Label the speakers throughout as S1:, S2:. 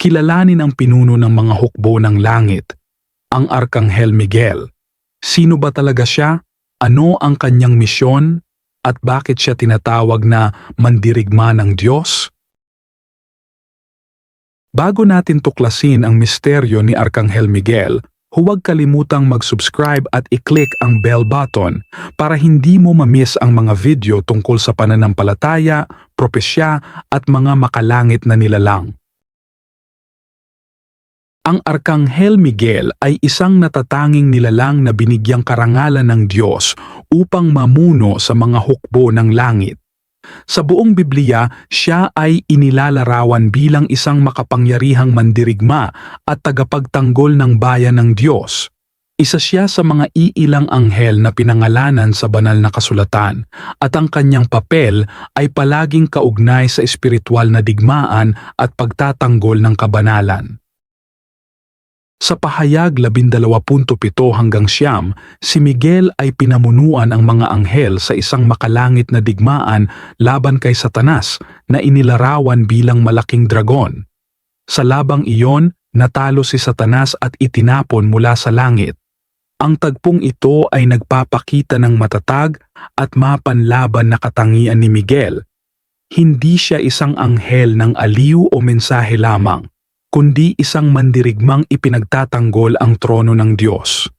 S1: kilalanin ang pinuno ng mga hukbo ng langit, ang Arkanghel Miguel. Sino ba talaga siya? Ano ang kanyang misyon? At bakit siya tinatawag na mandirigma ng Diyos? Bago natin tuklasin ang misteryo ni Arkanghel Miguel, huwag kalimutang mag-subscribe at i-click ang bell button para hindi mo ma-miss ang mga video tungkol sa pananampalataya, propesya at mga makalangit na nilalang. Ang Arkanghel Miguel ay isang natatanging nilalang na binigyang karangalan ng Diyos upang mamuno sa mga hukbo ng langit. Sa buong Biblia, siya ay inilalarawan bilang isang makapangyarihang mandirigma at tagapagtanggol ng bayan ng Diyos. Isa siya sa mga iilang anghel na pinangalanan sa banal na kasulatan at ang kanyang papel ay palaging kaugnay sa espiritual na digmaan at pagtatanggol ng kabanalan. Sa pahayag 12.7 hanggang siyam, si Miguel ay pinamunuan ang mga anghel sa isang makalangit na digmaan laban kay Satanas na inilarawan bilang malaking dragon. Sa labang iyon, natalo si Satanas at itinapon mula sa langit. Ang tagpong ito ay nagpapakita ng matatag at mapanlaban na katangian ni Miguel. Hindi siya isang anghel ng aliw o mensahe lamang kundi isang mandirigmang ipinagtatanggol ang trono ng Diyos.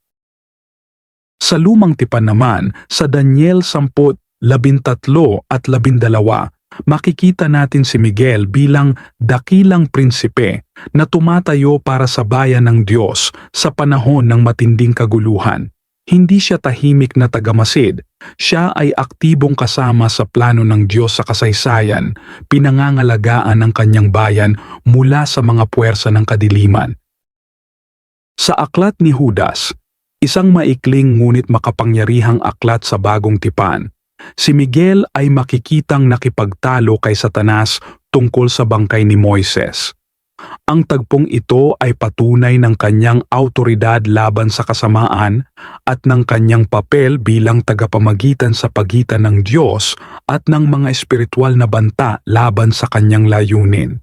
S1: Sa lumang tipan naman, sa Daniel 10, 13 at 12, makikita natin si Miguel bilang dakilang prinsipe na tumatayo para sa bayan ng Diyos sa panahon ng matinding kaguluhan. Hindi siya tahimik na tagamasid, siya ay aktibong kasama sa plano ng Diyos sa kasaysayan, pinangangalagaan ng kanyang bayan mula sa mga puwersa ng kadiliman. Sa aklat ni Judas, isang maikling ngunit makapangyarihang aklat sa bagong tipan, si Miguel ay makikitang nakipagtalo kay Satanas tungkol sa bangkay ni Moises. Ang tagpong ito ay patunay ng kanyang autoridad laban sa kasamaan at ng kanyang papel bilang tagapamagitan sa pagitan ng Diyos at ng mga espiritual na banta laban sa kanyang layunin.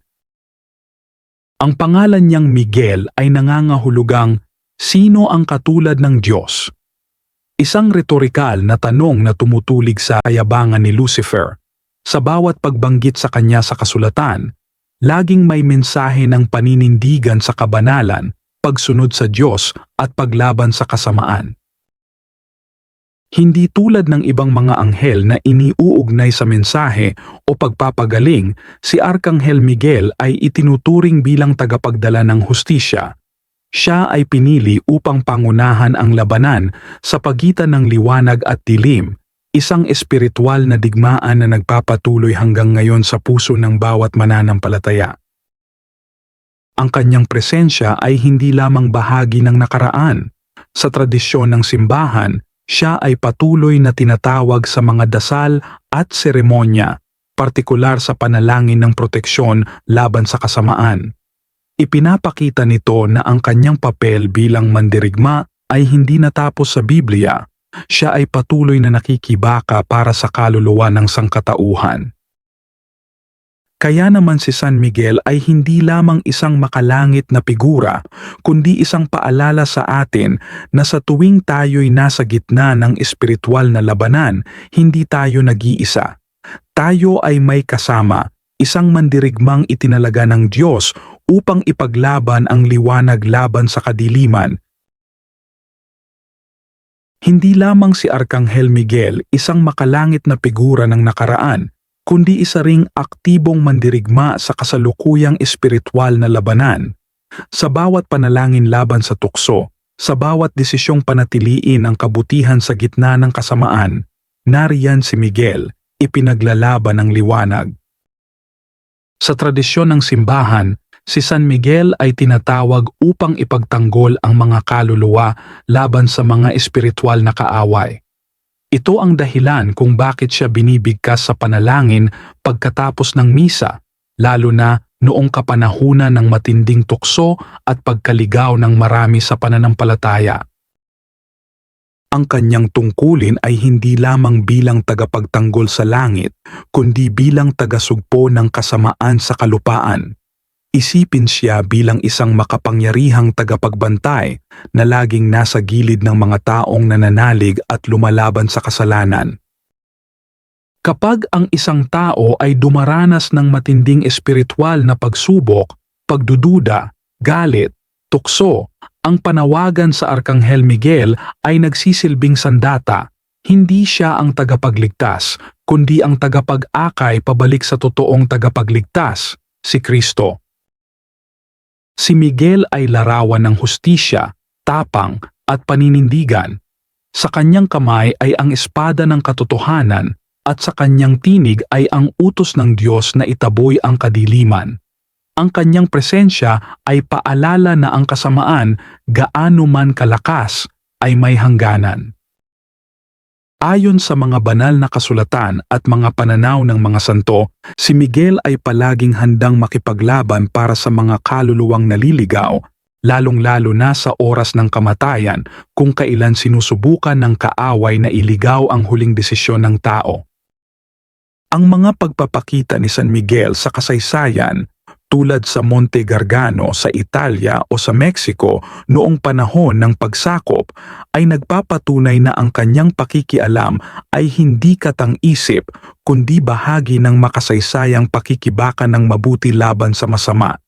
S1: Ang pangalan niyang Miguel ay nangangahulugang sino ang katulad ng Diyos? Isang retorikal na tanong na tumutulig sa kayabangan ni Lucifer. Sa bawat pagbanggit sa kanya sa kasulatan, laging may mensahe ng paninindigan sa kabanalan, pagsunod sa Diyos at paglaban sa kasamaan. Hindi tulad ng ibang mga anghel na iniuugnay sa mensahe o pagpapagaling, si Arkanghel Miguel ay itinuturing bilang tagapagdala ng hustisya. Siya ay pinili upang pangunahan ang labanan sa pagitan ng liwanag at dilim isang espiritual na digmaan na nagpapatuloy hanggang ngayon sa puso ng bawat mananampalataya. Ang kanyang presensya ay hindi lamang bahagi ng nakaraan. Sa tradisyon ng simbahan, siya ay patuloy na tinatawag sa mga dasal at seremonya, partikular sa panalangin ng proteksyon laban sa kasamaan. Ipinapakita nito na ang kanyang papel bilang mandirigma ay hindi natapos sa Biblia siya ay patuloy na nakikibaka para sa kaluluwa ng sangkatauhan. Kaya naman si San Miguel ay hindi lamang isang makalangit na figura, kundi isang paalala sa atin na sa tuwing tayo'y nasa gitna ng espiritual na labanan, hindi tayo nag-iisa. Tayo ay may kasama, isang mandirigmang itinalaga ng Diyos upang ipaglaban ang liwanag laban sa kadiliman hindi lamang si Arkanghel Miguel isang makalangit na figura ng nakaraan, kundi isa ring aktibong mandirigma sa kasalukuyang espiritual na labanan. Sa bawat panalangin laban sa tukso, sa bawat desisyong panatiliin ang kabutihan sa gitna ng kasamaan, nariyan si Miguel, ipinaglalaban ng liwanag. Sa tradisyon ng simbahan, si San Miguel ay tinatawag upang ipagtanggol ang mga kaluluwa laban sa mga espiritual na kaaway. Ito ang dahilan kung bakit siya binibigkas sa panalangin pagkatapos ng misa, lalo na noong kapanahunan ng matinding tukso at pagkaligaw ng marami sa pananampalataya. Ang kanyang tungkulin ay hindi lamang bilang tagapagtanggol sa langit, kundi bilang tagasugpo ng kasamaan sa kalupaan Isipin siya bilang isang makapangyarihang tagapagbantay na laging nasa gilid ng mga taong nananalig at lumalaban sa kasalanan. Kapag ang isang tao ay dumaranas ng matinding espiritual na pagsubok, pagdududa, galit, tukso, ang panawagan sa Arkanghel Miguel ay nagsisilbing sandata. Hindi siya ang tagapagligtas, kundi ang tagapag-akay pabalik sa totoong tagapagligtas, si Kristo. Si Miguel ay larawan ng hustisya, tapang at paninindigan. Sa kanyang kamay ay ang espada ng katotohanan at sa kanyang tinig ay ang utos ng Diyos na itaboy ang kadiliman. Ang kanyang presensya ay paalala na ang kasamaan, gaano man kalakas, ay may hangganan. Ayon sa mga banal na kasulatan at mga pananaw ng mga santo, si Miguel ay palaging handang makipaglaban para sa mga kaluluwang naliligaw, lalong-lalo na sa oras ng kamatayan kung kailan sinusubukan ng kaaway na iligaw ang huling desisyon ng tao. Ang mga pagpapakita ni San Miguel sa kasaysayan tulad sa Monte Gargano sa Italia o sa Mexico noong panahon ng pagsakop ay nagpapatunay na ang kanyang pakikialam ay hindi katang-isip kundi bahagi ng makasaysayang pakikibakan ng mabuti laban sa masama.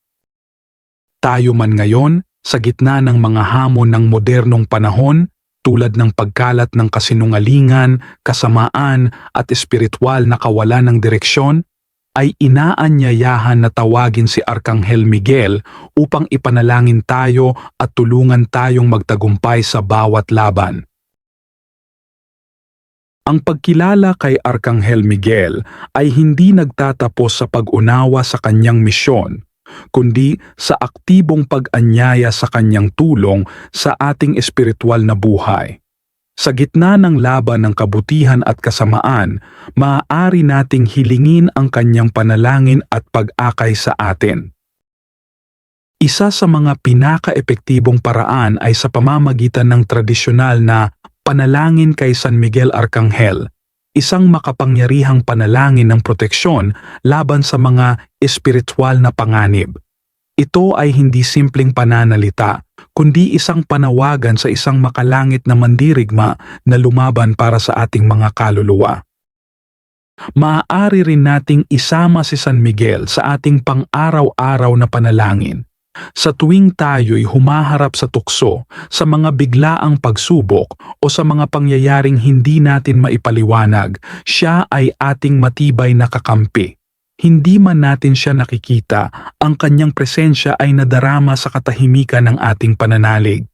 S1: Tayo man ngayon, sa gitna ng mga hamon ng modernong panahon, tulad ng pagkalat ng kasinungalingan, kasamaan at espiritual na kawalan ng direksyon, ay inaanyayahan na tawagin si Arkanghel Miguel upang ipanalangin tayo at tulungan tayong magtagumpay sa bawat laban. Ang pagkilala kay Arkanghel Miguel ay hindi nagtatapos sa pag-unawa sa kanyang misyon, kundi sa aktibong pag-anyaya sa kanyang tulong sa ating espiritual na buhay. Sa gitna ng laban ng kabutihan at kasamaan, maaari nating hilingin ang kanyang panalangin at pag-akay sa atin. Isa sa mga pinaka-epektibong paraan ay sa pamamagitan ng tradisyonal na panalangin kay San Miguel Arcangel, isang makapangyarihang panalangin ng proteksyon laban sa mga espiritual na panganib. Ito ay hindi simpleng pananalita, kundi isang panawagan sa isang makalangit na mandirigma na lumaban para sa ating mga kaluluwa. Maaari rin nating isama si San Miguel sa ating pang-araw-araw na panalangin. Sa tuwing tayo'y humaharap sa tukso, sa mga biglaang pagsubok o sa mga pangyayaring hindi natin maipaliwanag, siya ay ating matibay na kakampi hindi man natin siya nakikita, ang kanyang presensya ay nadarama sa katahimikan ng ating pananalig.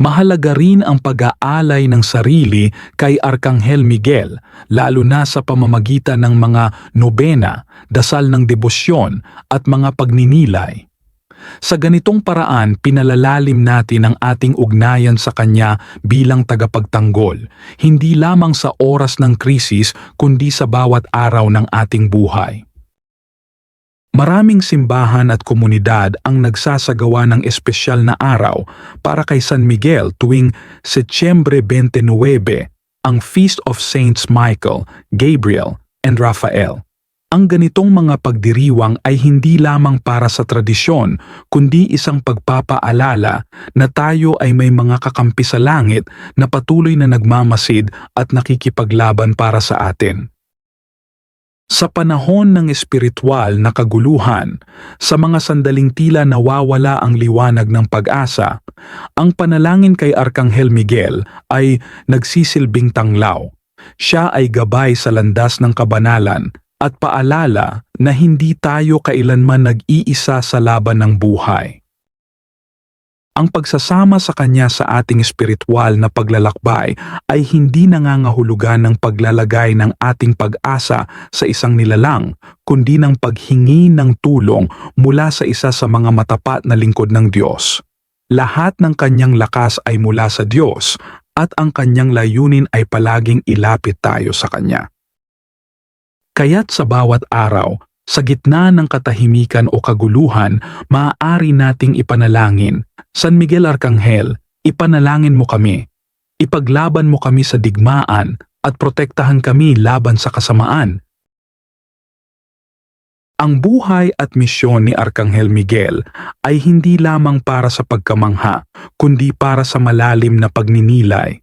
S1: Mahalaga rin ang pag-aalay ng sarili kay Arkanghel Miguel, lalo na sa pamamagitan ng mga nobena, dasal ng debosyon at mga pagninilay. Sa ganitong paraan, pinalalalim natin ang ating ugnayan sa Kanya bilang tagapagtanggol, hindi lamang sa oras ng krisis kundi sa bawat araw ng ating buhay. Maraming simbahan at komunidad ang nagsasagawa ng espesyal na araw para kay San Miguel tuwing Setyembre 29, ang Feast of Saints Michael, Gabriel, and Raphael. Ang ganitong mga pagdiriwang ay hindi lamang para sa tradisyon, kundi isang pagpapaalala na tayo ay may mga kakampi sa langit na patuloy na nagmamasid at nakikipaglaban para sa atin. Sa panahon ng espiritual na kaguluhan, sa mga sandaling tila nawawala ang liwanag ng pag-asa, ang panalangin kay Arkanghel Miguel ay nagsisilbing tanglaw. Siya ay gabay sa landas ng kabanalan at paalala na hindi tayo kailanman nag-iisa sa laban ng buhay. Ang pagsasama sa Kanya sa ating espiritual na paglalakbay ay hindi nangangahulugan ng paglalagay ng ating pag-asa sa isang nilalang, kundi ng paghingi ng tulong mula sa isa sa mga matapat na lingkod ng Diyos. Lahat ng kanyang lakas ay mula sa Diyos at ang kanyang layunin ay palaging ilapit tayo sa Kanya. Kaya't sa bawat araw, sa gitna ng katahimikan o kaguluhan, maaari nating ipanalangin, San Miguel Arcangel, ipanalangin mo kami. Ipaglaban mo kami sa digmaan at protektahan kami laban sa kasamaan. Ang buhay at misyon ni Arkanghel Miguel ay hindi lamang para sa pagkamangha, kundi para sa malalim na pagninilay.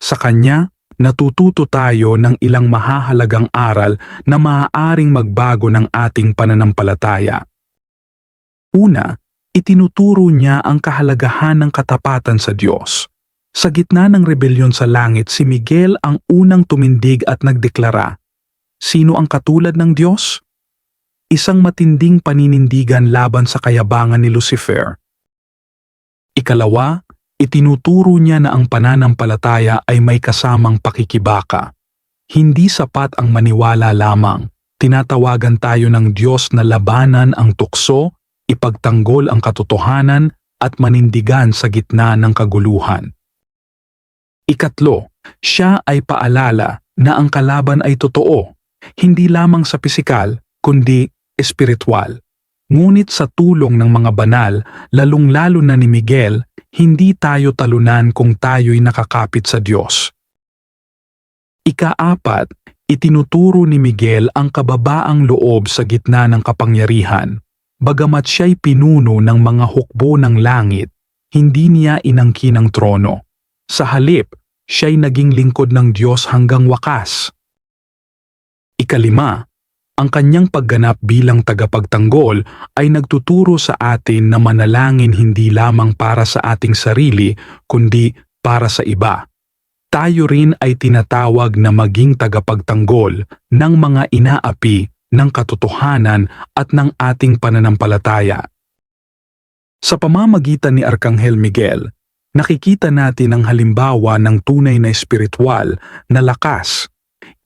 S1: Sa kanya, natututo tayo ng ilang mahahalagang aral na maaaring magbago ng ating pananampalataya. Una, itinuturo niya ang kahalagahan ng katapatan sa Diyos. Sa gitna ng rebelyon sa langit, si Miguel ang unang tumindig at nagdeklara, Sino ang katulad ng Diyos? Isang matinding paninindigan laban sa kayabangan ni Lucifer. Ikalawa, itinuturo niya na ang pananampalataya ay may kasamang pakikibaka. Hindi sapat ang maniwala lamang. Tinatawagan tayo ng Diyos na labanan ang tukso, ipagtanggol ang katotohanan at manindigan sa gitna ng kaguluhan. Ikatlo, siya ay paalala na ang kalaban ay totoo, hindi lamang sa pisikal, kundi espiritual. Ngunit sa tulong ng mga banal, lalong-lalo na ni Miguel, hindi tayo talunan kung tayo'y nakakapit sa Diyos. Ikaapat, itinuturo ni Miguel ang kababaang loob sa gitna ng kapangyarihan. Bagamat siya'y pinuno ng mga hukbo ng langit, hindi niya inangkin ang trono. Sa halip, siya'y naging lingkod ng Diyos hanggang wakas. Ikalima, ang kanyang pagganap bilang tagapagtanggol ay nagtuturo sa atin na manalangin hindi lamang para sa ating sarili kundi para sa iba. Tayo rin ay tinatawag na maging tagapagtanggol ng mga inaapi ng katotohanan at ng ating pananampalataya. Sa pamamagitan ni Arkanghel Miguel, nakikita natin ang halimbawa ng tunay na espiritual na lakas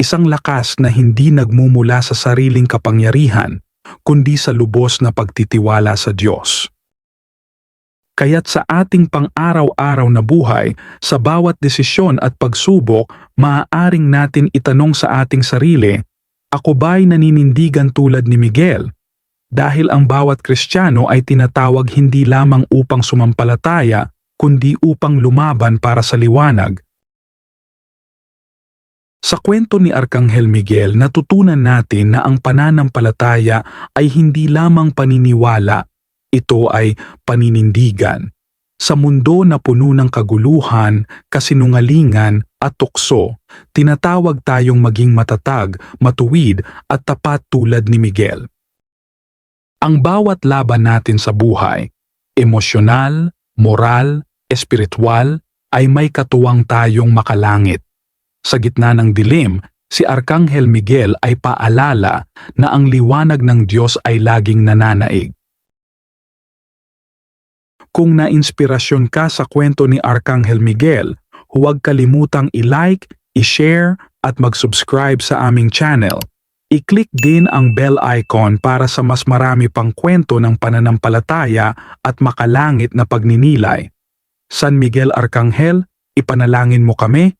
S1: isang lakas na hindi nagmumula sa sariling kapangyarihan, kundi sa lubos na pagtitiwala sa Diyos. Kaya't sa ating pang-araw-araw na buhay, sa bawat desisyon at pagsubok, maaaring natin itanong sa ating sarili, ako ba'y naninindigan tulad ni Miguel? Dahil ang bawat Kristiyano ay tinatawag hindi lamang upang sumampalataya, kundi upang lumaban para sa liwanag, sa kwento ni Arkanghel Miguel, natutunan natin na ang pananampalataya ay hindi lamang paniniwala, ito ay paninindigan. Sa mundo na puno ng kaguluhan, kasinungalingan at tukso, tinatawag tayong maging matatag, matuwid at tapat tulad ni Miguel. Ang bawat laban natin sa buhay, emosyonal, moral, espiritual, ay may katuwang tayong makalangit sa gitna ng dilim, si Arkanghel Miguel ay paalala na ang liwanag ng Diyos ay laging nananaig. Kung na-inspirasyon ka sa kwento ni Arkanghel Miguel, huwag kalimutang i-like, i-share at mag-subscribe sa aming channel. I-click din ang bell icon para sa mas marami pang kwento ng pananampalataya at makalangit na pagninilay. San Miguel Arkanghel, ipanalangin mo kami